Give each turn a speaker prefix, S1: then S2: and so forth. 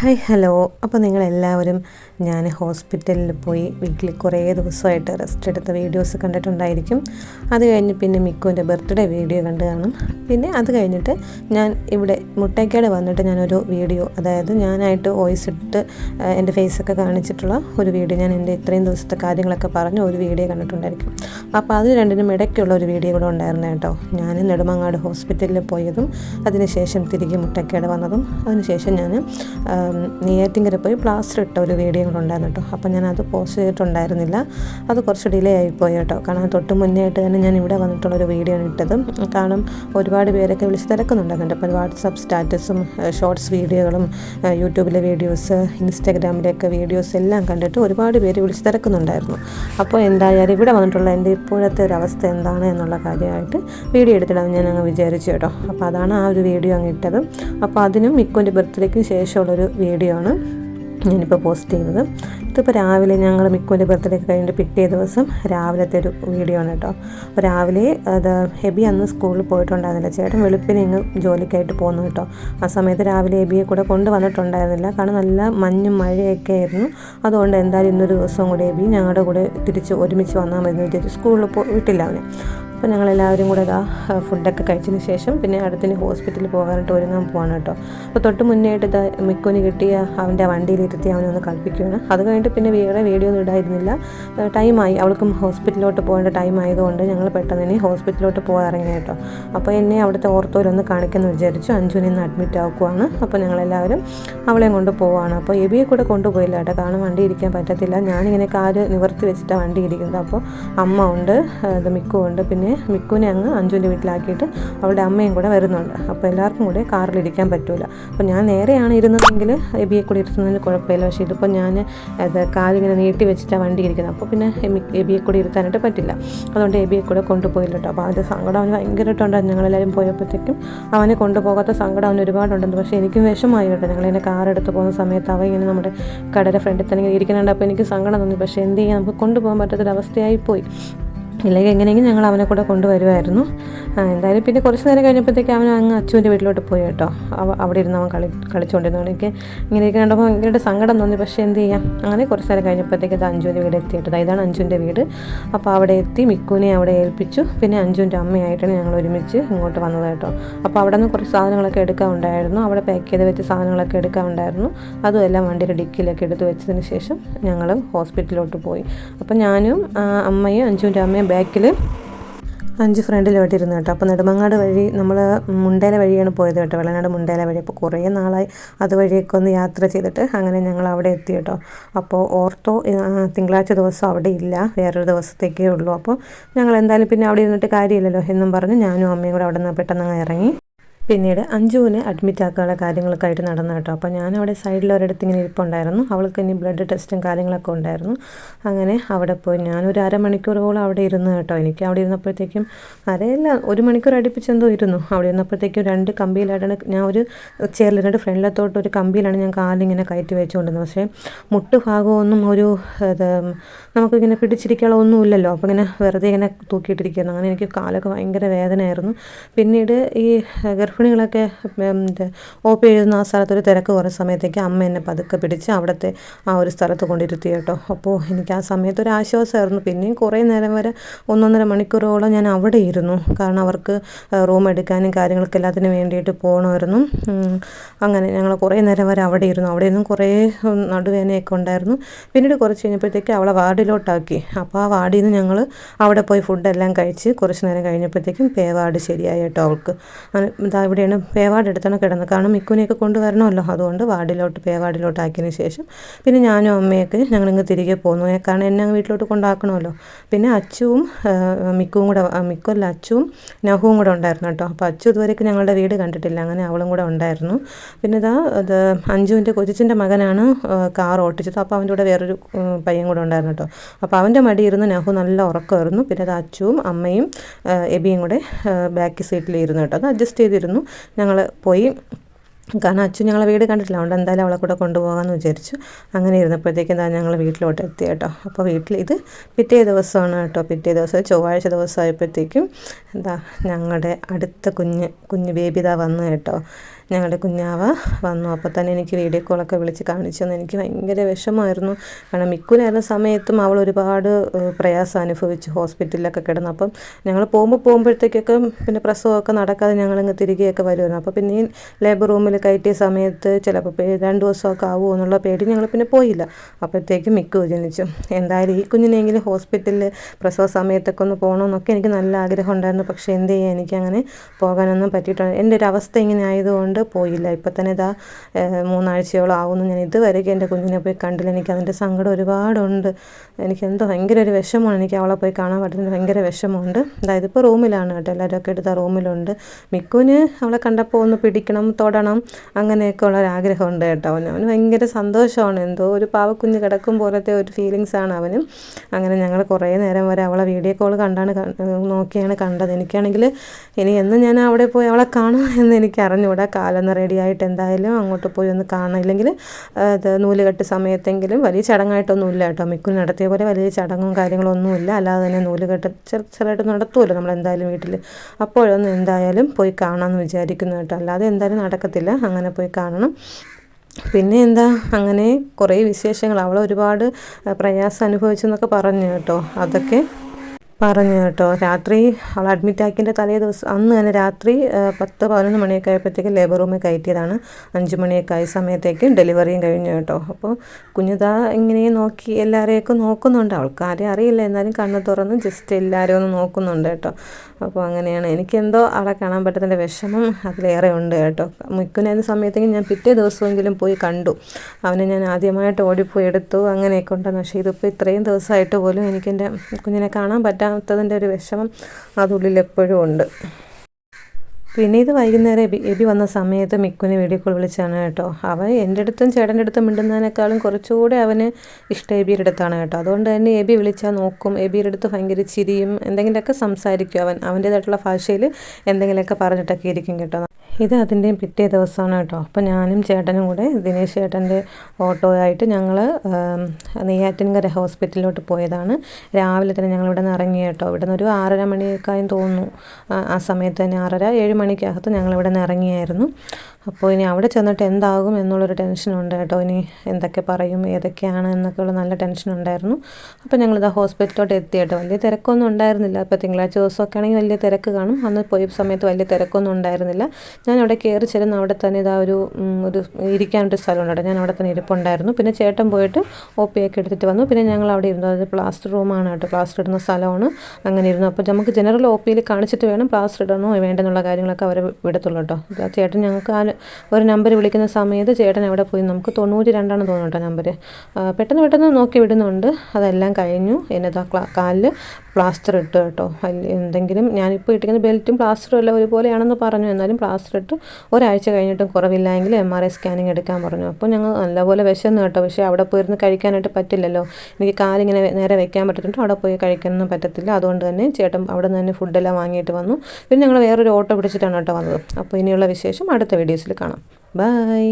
S1: Hi hello. അപ്പോൾ നിങ്ങളെല്ലാവരും ഞാൻ ഹോസ്പിറ്റലിൽ പോയി വീട്ടിൽ കുറേ ദിവസമായിട്ട് റെസ്റ്റ് എടുത്ത വീഡിയോസ് കണ്ടിട്ടുണ്ടായിരിക്കും. അത് കഴിഞ്ഞ് പിന്നെ മിക്കുവിന്റെ ബർത്ത്ഡേ വീഡിയോ കണ്ടു കാണും. പിന്നെ അത് കഴിഞ്ഞിട്ട് ഞാൻ ഇവിടെ മുട്ടയ്ക്കാട് വന്നിട്ട് ഞാനൊരു വീഡിയോ അതായത് ഞാനായിട്ട് വോയിസ് ഇട്ട് എന്റെ ഫേസൊക്കെ കാണിച്ചിട്ടുള്ള ഒരു വീഡിയോ ഞാൻ എന്റെ ഇത്രയും ദിവസത്തെ കാര്യങ്ങളൊക്കെ പറഞ്ഞ് ഒരു വീഡിയോ കണ്ടിട്ടുണ്ടായിരിക്കും. അപ്പോൾ അത് രണ്ടിനും ഇടയ്ക്കുള്ള ഒരു വീഡിയോ കൂടെ ഉണ്ടായിരുന്നു കേട്ടോ. ഞാൻ നെടുമങ്ങാട് ഹോസ്പിറ്റലിൽ പോയതും അതിനുശേഷം തിരികെ മുട്ടയ്ക്കാട് വന്നതും അതിനുശേഷം ഞാൻ നെയ്യാറ്റിങ്കര പോയി പ്ലാസ്റ്റർ ഇട്ട ഒരു വീഡിയോ കൂടെ ഉണ്ടായിരുന്നു കേട്ടോ. അപ്പോൾ ഞാൻ അത് പോസ്റ്റ് ചെയ്തിട്ടുണ്ടായിരുന്നില്ല. അത് കുറച്ച് ഡിലേ ആയിപ്പോയി കേട്ടോ. കാരണം തൊട്ട് മുന്നേ ആയിട്ട് തന്നെ ഞാൻ ഇവിടെ വന്നിട്ടുള്ള ഒരു വീഡിയോ ആണ് ഇട്ടത്. കാരണം ഒരുപാട് പേരൊക്കെ വിളിച്ച് തിരക്കുന്നുണ്ടായിരുന്നു. അപ്പോൾ വാട്സപ്പ് സ്റ്റാറ്റസും ഷോർട്സ് വീഡിയോകളും യൂട്യൂബിലെ വീഡിയോസ് ഇൻസ്റ്റാഗ്രാമിലെയൊക്കെ വീഡിയോസ് എല്ലാം കണ്ടിട്ട് ഒരുപാട് പേര് വിളിച്ച് തിരക്കുന്നുണ്ടായിരുന്നു. അപ്പോൾ എന്തായാലും ഇവിടെ വന്നിട്ടുള്ള എന്റെ ഇപ്പോഴത്തെ ഒരു അവസ്ഥ എന്താണ് എന്നുള്ള കാര്യമായിട്ട് വീഡിയോ എടുത്തിടാൻ ഞാൻ അങ്ങ് വിചാരിച്ചു കേട്ടോ. അപ്പോൾ അതാണ് ആ ഒരു വീഡിയോ അങ്ങ് ഇട്ടത്. അപ്പോൾ അതിനും മിക്കുവിന്റെ ബർത്ത്ഡേക്ക് ശേഷമുള്ളൊരു വീഡിയോ ആണ്. ഞാനിപ്പോൾ പോസ്റ്റ് ചെയ്തത്. ഇതിപ്പോൾ രാവിലെ ഞങ്ങൾ മിക്കുവിന്റെ ബർത്ത്ഡേ കഴിഞ്ഞിട്ട് പിറ്റേ ദിവസം രാവിലത്തെ ഒരു വീഡിയോ ആണ് കേട്ടോ. അപ്പോൾ രാവിലെ അത് ഹെബി അന്ന് സ്കൂളിൽ പോയിട്ടുണ്ടായിരുന്നില്ല. ചേട്ടൻ വെളുപ്പിന് ഇങ്ങ് ജോലിക്കായിട്ട് പോകുന്നു കേട്ടോ. ആ സമയത്ത് രാവിലെ ഹെബിയെ കൂടെ കൊണ്ടുവന്നിട്ടുണ്ടായിരുന്നില്ല. കാരണം നല്ല മഞ്ഞും മഴയൊക്കെ ആയിരുന്നു. അതുകൊണ്ട് എന്തായാലും ഇന്നൊരു ദിവസം കൂടെ ഹെബി ഞങ്ങളുടെ കൂടെ തിരിച്ച് ഒരുമിച്ച് വന്നാൽ മതി വിചാരിച്ച് സ്കൂളിൽ പോ വിട്ടില്ല അവനെ. അപ്പോൾ ഞങ്ങളെല്ലാവരും കൂടെ ഇതാ ഫുഡൊക്കെ കഴിച്ചതിന് ശേഷം പിന്നെ അടുത്തിന് ഹോസ്പിറ്റലിൽ പോകാനായിട്ട് ഒരുങ്ങാൻ പോവാണ് കേട്ടോ. അപ്പോൾ തൊട്ട് മുന്നേ ആയിട്ട് മിക്കുവിന് കിട്ടിയ അവന്റെ വണ്ടിയിലിരുത്തി അവനെ ഒന്ന് കളിപ്പിക്കുകയാണ്. അത് കഴിഞ്ഞിട്ട് പിന്നെ വേറെ വീഡിയോ ഒന്നും ഇടായിരുന്നില്ല ടൈമായി അവൾക്കും ഹോസ്പിറ്റലിലോട്ട് പോകേണ്ട ടൈം ആയതുകൊണ്ട് ഞങ്ങൾ പെട്ടെന്ന് തന്നെ ഹോസ്പിറ്റലിലോട്ട് പോകാൻ ഇറങ്ങി കേട്ടോ. അപ്പോൾ എന്നെ അവിടുത്തെ ഓർത്തോയിലൊന്ന് കാണിക്കുന്ന വിചാരിച്ചു. അഞ്ജുനെ ഇന്ന് അഡ്മിറ്റ് ആക്കുവാണ്. അപ്പോൾ ഞങ്ങളെല്ലാവരും അവളെയും കൊണ്ട് പോവാണ്. അപ്പോൾ എബിയെ കൂടെ കൊണ്ടുപോയില്ല കേട്ടോ. കാരണം വണ്ടി ഇരിക്കാൻ പറ്റത്തില്ല. ഞാനിങ്ങനെ കാൽ നിവർത്തി വെച്ചിട്ടാണ് വണ്ടി ഇരിക്കുന്നത്. അപ്പോൾ അമ്മ ഉണ്ട് ഇത് മിക്കു ഉണ്ട്. പിന്നെ മിക്കുവിനെ അങ്ങ് അഞ്ജുവിന്റെ വീട്ടിലാക്കിയിട്ട് അവളുടെ അമ്മയും കൂടെ വരുന്നുണ്ട്. അപ്പോൾ എല്ലാവർക്കും കൂടെ കാറിലിരിക്കാൻ പറ്റില്ല അപ്പോൾ ഞാൻ നേരെയാണ് ഇരുന്നതെങ്കിൽ എബിയെ കൂടി ഇരുത്തുന്നതിന് കുഴപ്പമില്ല. പക്ഷേ ഇതിപ്പോൾ ഞാൻ അത് കാലിങ്ങനെ നീട്ടി വെച്ചിട്ടാണ് വണ്ടി ഇരിക്കുന്നത്. അപ്പോൾ പിന്നെ എബിയെ കൂടി ഇരുത്താനായിട്ട് പറ്റില്ല. അതുകൊണ്ട് എബിയെ കൂടെ കൊണ്ടുപോയില്ല കേട്ടോ. അപ്പോൾ അതിന്റെ സങ്കടം അവന് ഭയങ്കരമായിട്ടുണ്ടായിരുന്നു ഞങ്ങളെല്ലാവരും പോയപ്പോഴത്തേക്കും അവനെ കൊണ്ടുപോകാത്ത സങ്കടം അവന് ഒരുപാടുണ്ടെന്ന്. പക്ഷേ എനിക്കും വിഷമായി കേട്ടോ. ഞങ്ങളിങ്ങനെ കാർ എടുത്ത് പോകുന്ന സമയത്ത് അവ ഇങ്ങനെ നമ്മുടെ കടയുടെ ഫ്രണ്ടിൽ തന്നെ ഇരിക്കുന്നുണ്ട്. അപ്പോൾ എനിക്ക് സങ്കടം തോന്നി. പക്ഷേ എന്ത് ചെയ്യാൻ നമുക്ക് കൊണ്ടുപോകാൻ പറ്റാത്തൊരവസ്ഥയായി പോയി ഇല്ലെങ്കിൽ എങ്ങനെയെങ്കിലും ഞങ്ങൾ അവനെ കൂടെ കൊണ്ടുവരുമായിരുന്നു എന്തായാലും പിന്നെ കുറച്ച് നേരം കഴിഞ്ഞപ്പോഴത്തേക്ക് അവൻ അങ്ങ് അച്ഛന്റെ വീട്ടിലോട്ട് പോയി കേട്ടോ. അവ അവിടെ ഇരുന്ന് അവൻ കളി കളിച്ചുകൊണ്ടിരുന്നു. എനിക്ക് ഇങ്ങനെയൊക്കെ കണ്ടപ്പോൾ ഭയങ്കര സങ്കടം തോന്നി. പക്ഷേ എന്ത് ചെയ്യാം? അങ്ങനെ കുറച്ച് നേരം കഴിഞ്ഞപ്പോഴത്തേക്ക് ഇത് അഞ്ജുവിന്റെ വീട് എത്തിയിട്ടത് ഇതാണ് അഞ്ജുവിന്റെ വീട്. അപ്പോൾ അവിടെ എത്തി മിക്കുവിനെ അവിടെ ഏൽപ്പിച്ചു. പിന്നെ അഞ്ജുവിന്റെ അമ്മയായിട്ടാണ് ഞങ്ങൾ ഒരുമിച്ച് ഇങ്ങോട്ട് വന്നത് കേട്ടോ. അപ്പോൾ അവിടെ നിന്ന് കുറച്ച് സാധനങ്ങളൊക്കെ എടുക്കാനുണ്ടായിരുന്നു അവിടെ പാക്ക് ചെയ്ത് വെച്ച സാധനങ്ങളൊക്കെ എടുക്കാനുണ്ടായിരുന്നു അതും എല്ലാം വണ്ടിയുടെ ഡിക്കിലൊക്കെ എടുത്ത് വെച്ചതിന് ശേഷം ഞങ്ങൾ ഹോസ്പിറ്റലിലോട്ട് പോയി. അപ്പോൾ ഞാനും അമ്മയും അഞ്ജുവിന്റെ അമ്മയും ബാക്കിൽ അഞ്ച് ഫ്രണ്ടിലോട്ട് ഇരുന്നു കേട്ടോ. അപ്പോൾ നെടുമങ്ങാട് വഴി നമ്മൾ മുണ്ടേല വഴിയാണ് പോയത് കേട്ടോ. വെള്ളനാട് മുണ്ടേല വഴി. അപ്പോൾ കുറേ നാളായി അതുവഴിയൊക്കെ ഒന്ന് യാത്ര ചെയ്തിട്ട് അങ്ങനെ ഞങ്ങൾ അവിടെ എത്തി കേട്ടോ. അപ്പോൾ ഓർത്തോ തിങ്കളാഴ്ച ദിവസം അവിടെ ഇല്ല. വേറൊരു ദിവസത്തേക്കേ ഉള്ളൂ. അപ്പോൾ ഞങ്ങൾ എന്തായാലും പിന്നെ അവിടെ ഇരുന്നിട്ട് കാര്യമില്ലല്ലോ എന്നും പറഞ്ഞ് ഞാനും അമ്മയും കൂടെ അവിടെ നിന്ന് പെട്ടെന്ന് ഇറങ്ങി. പിന്നീട് അഞ്ജുവിന് അഡ്മിറ്റ് ആക്കാനുള്ള കാര്യങ്ങളൊക്കെ ആയിട്ട് നടന്നു കേട്ടോ. അപ്പോൾ ഞാൻ അവിടെ സൈഡിൽ ഒരിടത്ത് ഇങ്ങനെ ഇരിപ്പുണ്ടായിരുന്നു. അവൾക്ക് ഇനി ബ്ലഡ് ടെസ്റ്റും കാര്യങ്ങളൊക്കെ ഉണ്ടായിരുന്നു. അങ്ങനെ അവിടെ പോയി. ഞാനൊരു അരമണിക്കൂറോളം അവിടെ ഇരുന്നു കേട്ടോ. എനിക്ക് അവിടെ ഇരുന്നപ്പോഴത്തേക്കും അരയല്ല ഒരു മണിക്കൂർ അടുപ്പിച്ചെന്തോ ഇരുന്നു. അവിടെ ഇരുന്നപ്പോഴത്തേക്കും രണ്ട് കമ്പിയിലായിട്ടാണ് ഞാൻ ഒരു ചെയറിലിരുന്നിട്ട് ഫ്രണ്ടിലത്തോട്ട് ഒരു കമ്പിയിലാണ് ഞാൻ കാലിങ്ങനെ കയറ്റി വെച്ചുകൊണ്ടിരുന്നത്. പക്ഷേ മുട്ട് ഭാഗമൊന്നും ഒരു ഇത് നമുക്കിങ്ങനെ പിടിച്ചിരിക്കാനുള്ള ഒന്നുമില്ലല്ലോ. അപ്പോൾ ഇങ്ങനെ വെറുതെ ഇങ്ങനെ തൂക്കിയിട്ടിരിക്കുന്നു. അങ്ങനെ എനിക്ക് കാലൊക്കെ ഭയങ്കര വേദനയായിരുന്നു. പിന്നീട് ഈ ഗർഭിണികളൊക്കെ ഓ പി എഴുതുന്ന ആ സ്ഥലത്തൊരു തിരക്ക് കുറേ സമയത്തേക്ക് അമ്മ എന്നെ പതുക്കെ പിടിച്ച് അവിടുത്തെ ആ ഒരു സ്ഥലത്ത് കൊണ്ടിരുത്തി കേട്ടോ. അപ്പോൾ എനിക്ക് ആ സമയത്ത് ഒരു ആശ്വാസമായിരുന്നു. പിന്നെയും കുറേ നേരം വരെ ഒന്നൊന്നര മണിക്കൂറോളം ഞാൻ അവിടെ ഇരുന്നു. കാരണം അവർക്ക് റൂം എടുക്കാനും കാര്യങ്ങൾക്ക് എല്ലാത്തിനും വേണ്ടിയിട്ട് പോകണമായിരുന്നു അങ്ങനെ ഞങ്ങൾ കുറേ നേരം വരെ അവിടെ ഇരുന്നു. അവിടെ നിന്നും കുറേ നടുവേനയൊക്കെ ഉണ്ടായിരുന്നു. പിന്നീട് കുറച്ച് കഴിഞ്ഞപ്പോഴത്തേക്ക് അവളെ വാർഡിലോട്ടാക്കി. അപ്പോൾ ആ വാർഡിൽ നിന്ന് ഞങ്ങൾ അവിടെ പോയി ഫുഡെല്ലാം കഴിച്ച് കുറച്ച് നേരം കഴിഞ്ഞപ്പോഴത്തേക്കും പേവാർഡ് ശരിയായി കേട്ടോ അവൾക്ക്. ഇവിടെയാണ് പേവാട് എടുത്താണ് കിടന്നത്? കാരണം മിക്കുനെയൊക്കെ കൊണ്ടുവരണമല്ലോ. അതുകൊണ്ട് വാർഡിലോട്ട് പേവാർഡിലോട്ട് ആക്കിയതിന് ശേഷം പിന്നെ ഞാനും അമ്മയൊക്കെ ഞങ്ങളിങ്ങ് തിരികെ പോന്നു. കാരണം എന്നെ വീട്ടിലോട്ട് കൊണ്ടാക്കണമല്ലോ. പിന്നെ അച്ചുവും മിക്കും കൂടെ മിക്കുമല്ല അച്ചുവും നഹുവും കൂടെ ഉണ്ടായിരുന്നു കേട്ടോ. അപ്പോൾ അച്ചു ഇതുവരെയൊക്കെ ഞങ്ങളുടെ വീട് കണ്ടിട്ടില്ല. അങ്ങനെ അവളും കൂടെ ഉണ്ടായിരുന്നു. പിന്നെ ഇതാ അത് അഞ്ജുവിന്റെ കൊച്ചിന്റെ മകനാണ് കാർ ഓട്ടിച്ചത്. അപ്പോൾ അവന്റെ കൂടെ വേറൊരു പയ്യൻ കൂടെ ഉണ്ടായിരുന്നു കേട്ടോ. അപ്പോൾ അവന്റെ മടി ഇരുന്ന് നഹു നല്ല ഉറക്കമായിരുന്നു. പിന്നെ അത് അച്ചുവും അമ്മയും എബിയും കൂടെ ബാക്ക് സീറ്റിലിരുന്നു കേട്ടോ. അത് അഡ്ജസ്റ്റ് ചെയ്തിരുന്നു. ഞങ്ങൾ പോയി. കാരണം അച്ഛൻ ഞങ്ങളെ വീട് കണ്ടിട്ടില്ല. അതുകൊണ്ട് എന്തായാലും അവളെ കൂടെ കൊണ്ടുപോകാമെന്ന് വിചാരിച്ചു. അങ്ങനെ ഇരുന്നപ്പോഴത്തേക്കും എന്താ ഞങ്ങൾ വീട്ടിലോട്ട് എത്തി കേട്ടോ. അപ്പോൾ വീട്ടിൽ ഇത് പിറ്റേ ദിവസമാണ് കേട്ടോ. പിറ്റേ ദിവസം ചൊവ്വാഴ്ച ദിവസമായപ്പോഴത്തേക്കും എന്താ ഞങ്ങളുടെ അടുത്ത കുഞ്ഞ് കുഞ്ഞ് ബേബി ഇതാ വന്നു കേട്ടോ. ഞങ്ങളുടെ കുഞ്ഞാവ വന്നു. അപ്പോൾ തന്നെ എനിക്ക് വീഡിയോ കോളൊക്കെ വിളിച്ച് കാണിച്ചു തന്നു. എനിക്ക് ഭയങ്കര വിഷമമായിരുന്നു കാരണം മിക്കുനായിരുന്ന സമയത്തും അവൾ ഒരുപാട് പ്രയാസം അനുഭവിച്ച് ഹോസ്പിറ്റലിലൊക്കെ കിടന്നു. അപ്പം ഞങ്ങൾ പോകുമ്പോൾ പോകുമ്പോഴത്തേക്കൊക്കെ പിന്നെ പ്രസവമൊക്കെ നടക്കാതെ ഞങ്ങളിങ്ങ് തിരികെയൊക്കെ വരുമായിരുന്നു അപ്പോൾ പിന്നെ ലേബർ റൂമിൽ കയറ്റിയ സമയത്ത് ചിലപ്പോൾ രണ്ട് ദിവസമൊക്കെ ആവുമോ എന്നുള്ള പേടി ഞങ്ങൾ പിന്നെ പോയില്ല. അപ്പോഴത്തേക്കും മിക്കു ജനിച്ചു. എന്തായാലും ഈ കുഞ്ഞിനെങ്കിലും ഹോസ്പിറ്റലിൽ പ്രസവ സമയത്തൊക്കെ ഒന്ന് പോകണമെന്നൊക്കെ എനിക്ക് നല്ല ആഗ്രഹം ഉണ്ടായിരുന്നു. പക്ഷേ എന്ത് ചെയ്യാൻ എനിക്കങ്ങനെ പോകാനൊന്നും പറ്റിയിട്ടുണ്ട് എന്റെ ഒരു അവസ്ഥ ഇങ്ങനെ ആയതുകൊണ്ട് പോയില്ല. ഇപ്പം തന്നെ ഇതാ മൂന്നാഴ്ചയോളം ആവുന്നു. ഞാൻ ഇതുവരെ എന്റെ കുഞ്ഞിനെ പോയി കണ്ടില്ല. എനിക്ക് അതിന്റെ സങ്കടം ഒരുപാടുണ്ട്. എനിക്ക് എന്തോ ഭയങ്കര ഒരു വിഷമമാണ്. എനിക്ക് അവളെ പോയി കാണാൻ പറ്റുന്നത് ഭയങ്കര വിഷമമുണ്ട്. അതായത് ഇപ്പോൾ റൂമിലാണ് കേട്ടോ എല്ലാവരും ഒക്കെ എടുത്ത റൂമിലുണ്ട്. മിക്കുവിന് അവളെ കണ്ടപ്പോൾ ഒന്ന് പിടിക്കണം തൊടണം അങ്ങനെയൊക്കെ ഉള്ള ഒരു ആഗ്രഹമുണ്ട് കേട്ടോ. അവന് അവന് ഭയങ്കര സന്തോഷമാണ്. എന്തോ ഒരു പാവക്കുഞ്ഞ് കിടക്കും പോലത്തെ ഒരു ഫീലിങ്സ് ആണ് അവനും. അങ്ങനെ ഞങ്ങൾ കുറേ നേരം വരെ അവളെ വീഡിയോ കോൾ കണ്ടാണ് നോക്കിയാണ് കണ്ടത്. എനിക്കാണെങ്കിൽ ഇനി എന്ന് ഞാൻ അവിടെ പോയി അവളെ കാണും എന്ന് എനിക്ക് അറിഞ്ഞുകൂടാ കാലൊന്ന് റെഡിയായിട്ട് എന്തായാലും അങ്ങോട്ട് പോയി ഒന്ന് കാണാം ഇല്ലെങ്കിൽ അത് നൂലുകെട്ട് സമയത്തെങ്കിലും വലിയ ചടങ്ങായിട്ടൊന്നും ഇല്ല കേട്ടോ. മിക്കു നടത്തിയ പോലെ വലിയ ചടങ്ങും കാര്യങ്ങളും ഒന്നുമില്ല അല്ലാതെ തന്നെ നൂലുകെട്ട് ചെറു ചെറുതായിട്ട് നടത്തുമല്ലോ നമ്മൾ എന്തായാലും വീട്ടിൽ. അപ്പോഴൊന്നും എന്തായാലും പോയി കാണാമെന്ന് വിചാരിക്കുന്നു കേട്ടോ. അല്ലാതെ എന്തായാലും നടക്കത്തില്ല. അങ്ങനെ പോയി കാണണം. പിന്നെ എന്താ അങ്ങനെ കുറേ വിശേഷങ്ങൾ. അവൾ ഒരുപാട് പ്രയാസം അനുഭവിച്ചെന്നൊക്കെ പറഞ്ഞു കേട്ടോ. അതൊക്കെ പറഞ്ഞു കേട്ടോ. രാത്രി അവൾ അഡ്മിറ്റ് ആക്കിന്റെ തലേ ദിവസം അന്ന് തന്നെ രാത്രി പത്ത് പതിനൊന്ന് മണിയൊക്കെ ആയപ്പോഴത്തേക്ക് ലേബർ റൂമിൽ കയറ്റിയതാണ്. അഞ്ച് മണിയൊക്കെ ആയ സമയത്തേക്ക് ഡെലിവറിയും കഴിഞ്ഞു കേട്ടോ. അപ്പോൾ കുഞ്ഞിതാ ഇങ്ങനെ നോക്കി എല്ലാവരെയൊക്കെ നോക്കുന്നുണ്ട്. അവൾക്ക് ആരെയും അറിയില്ല. എന്നാലും കണ്ണ് തുറന്ന് ജസ്റ്റ് എല്ലാവരെയും ഒന്ന് നോക്കുന്നുണ്ട് കേട്ടോ. അപ്പോൾ അങ്ങനെയാണ്. എനിക്കെന്തോ അവിടെ കാണാൻ പറ്റത്തിന്റെ വിഷമം അതിലേറെ ഉണ്ട് കേട്ടോ. മിക്കുനായിരുന്ന സമയത്തേക്കും ഞാൻ പിറ്റേ ദിവസമെങ്കിലും പോയി കണ്ടു. അവനെ ഞാൻ ആദ്യമായിട്ട് ഓടിപ്പോയി എടുത്തു അങ്ങനെയൊക്കെ ഉണ്ടായിരുന്നു പക്ഷേ ഇതിപ്പോൾ ഇത്രയും ദിവസമായിട്ട് പോലും എനിക്കെന്റെ കുഞ്ഞിനെ കാണാൻ പറ്റാത്തതിന്റെ ഒരു വിഷമം അതുള്ളിൽ എപ്പോഴും ഉണ്ട്. പിന്നെ ഇത് വൈകുന്നേരം എബി എബി വന്ന സമയത്ത് മിക്കുനെ വീഡിയോ കോൾ വിളിച്ചാണ് കേട്ടോ. അവൻ എന്റെ അടുത്തും ചേട്ടന്റെ അടുത്തും മിണ്ടുന്നതിനേക്കാളും കുറച്ചുകൂടെ അവന് ഇഷ്ടം എബിയുടെ അടുത്താണ് കേട്ടോ. അതുകൊണ്ട് തന്നെ എബി വിളിച്ചാൽ നോക്കും. എബിയുടെ അടുത്ത് ഭയങ്കര ചിരിയും എന്തെങ്കിലുമൊക്കെ സംസാരിക്കും അവൻ. അവന്റേതായിട്ടുള്ള ഭാഷയിൽ എന്തെങ്കിലുമൊക്കെ പറഞ്ഞിട്ടൊക്കെ ഇരിക്കും കേട്ടോ. ഇത് അതിന്റെയും പിറ്റേ ദിവസമാണ് കേട്ടോ. അപ്പോൾ ഞാനും ചേട്ടനും കൂടെ ദിനേശ് ചേട്ടന്റെ ഓട്ടോയായിട്ട് ഞങ്ങൾ നെയ്യാറ്റിൻകര ഹോസ്പിറ്റലിലോട്ട് പോയതാണ്. രാവിലെ തന്നെ ഞങ്ങൾ ഇവിടെ നിന്ന് ഇറങ്ങി കേട്ടോ. ഇവിടെ നിന്ന് ഒരു ആറര മണിയൊക്കെയായും തോന്നുന്നു. ആ- സമയത്ത് തന്നെ ആറര ഏഴ് മണിക്കകത്ത് ഞങ്ങൾ ഇവിടെ നിന്ന് ഇറങ്ങിയായിരുന്നു. അപ്പോൾ ഇനി അവിടെ ചെന്നിട്ട് എന്താകും എന്നുള്ളൊരു ടെൻഷനുണ്ട് കേട്ടോ. ഇനി എന്തൊക്കെ പറയും ഏതൊക്കെയാണ് എന്നൊക്കെയുള്ള നല്ല ടെൻഷൻ ഉണ്ടായിരുന്നു. അപ്പോൾ ഞങ്ങളിത് ഹോസ്പിറ്റലിലോട്ട് എത്തി കേട്ടോ. വലിയ തിരക്കൊന്നും ഉണ്ടായിരുന്നില്ല. ഇപ്പോൾ തിങ്കളാഴ്ച ദിവസമൊക്കെ ആണെങ്കിൽ വലിയ തിരക്ക് കാണും. അന്ന് പോയ സമയത്ത് വലിയ തിരക്കൊന്നും ഉണ്ടായിരുന്നില്ല. ഞാൻ അവിടെ കയറി ചെല്ലുന്ന അവിടെ തന്നെ ഇതാ ഒരു ഒരു ഇരിക്കാനൊരു സ്ഥലമുണ്ട്. ഉണ്ടോ ഞാൻ അവിടെ തന്നെ ഇരിപ്പുണ്ടായിരുന്നു. പിന്നെ ചേട്ടൻ പോയിട്ട് ഒ പി ഒക്കെ എടുത്തിട്ട് വന്നു. പിന്നെ ഞങ്ങൾ അവിടെ ഇരുന്നു. അതായത് പ്ലാസ്റ്റർ റൂമാണ് കേട്ടോ. പ്ലാസ്റ്റർ ഇടുന്ന സ്ഥലമാണ്. അങ്ങനെ ഇരുന്നു. അപ്പോൾ നമുക്ക് ജനറൽ ഒ പിയിൽ കാണിച്ചിട്ട് വേണം പ്ലാസ്റ്റർ ഇടണോ വേണ്ടെന്നുള്ള കാര്യങ്ങളൊക്കെ അവർ വിടത്തുള്ളൂ കേട്ടോ. ചേട്ടൻ ഞങ്ങൾക്ക് ആ ഒരു നമ്പർ വിളിക്കുന്ന സമയത്ത് ചേട്ടൻ അവിടെ പോയി. നമുക്ക് തൊണ്ണൂറ്റി രണ്ടാണ് തോന്നുന്നു കേട്ടോ നമ്പർ പെട്ടെന്ന് പെട്ടെന്ന് നോക്കി വിടുന്നുണ്ട്. അതെല്ലാം കഴിഞ്ഞു. എന്നതാ കാലിൽ പ്ലാസ്റ്റർ ഇട്ട് കേട്ടോ. എന്തെങ്കിലും ഞാനിപ്പോൾ ഇട്ടിരിക്കുന്ന ബെൽറ്റും പ്ലാസ്റ്ററും എല്ലാം ഒരുപോലെയാണെന്ന് പറഞ്ഞു. എന്നാലും പ്ലാസ്റ്റർ ഇട്ട് ഒരാഴ്ച കഴിഞ്ഞിട്ടും കുറവില്ലെങ്കിൽ എം ആർ ഐ സ്കാനിങ് എടുക്കാൻ പറഞ്ഞു. അപ്പോൾ ഞങ്ങൾ നല്ലപോലെ വിശന്നു കേട്ടോ. പക്ഷേ അവിടെ പോയിരുന്ന് കഴിക്കാനായിട്ട് പറ്റില്ലല്ലോ. എനിക്ക് കാലിങ്ങനെ നേരെ വെക്കാൻ പറ്റത്തില്ല. അവിടെ പോയി കഴിക്കാനൊന്നും പറ്റത്തില്ല. അതുകൊണ്ട് തന്നെ ചേട്ടൻ അവിടെ നിന്ന് തന്നെ ഫുഡെല്ലാം വാങ്ങിയിട്ട് വന്നു. പിന്നെ ഞങ്ങൾ വേറൊരു ഓട്ടോ പിടിച്ചിട്ടാണ് കേട്ടോ വന്നത്. അപ്പോൾ ഇനിയുള്ള വിശേഷം അടുത്ത വീഡിയോസിൽ കാണാം. ബൈ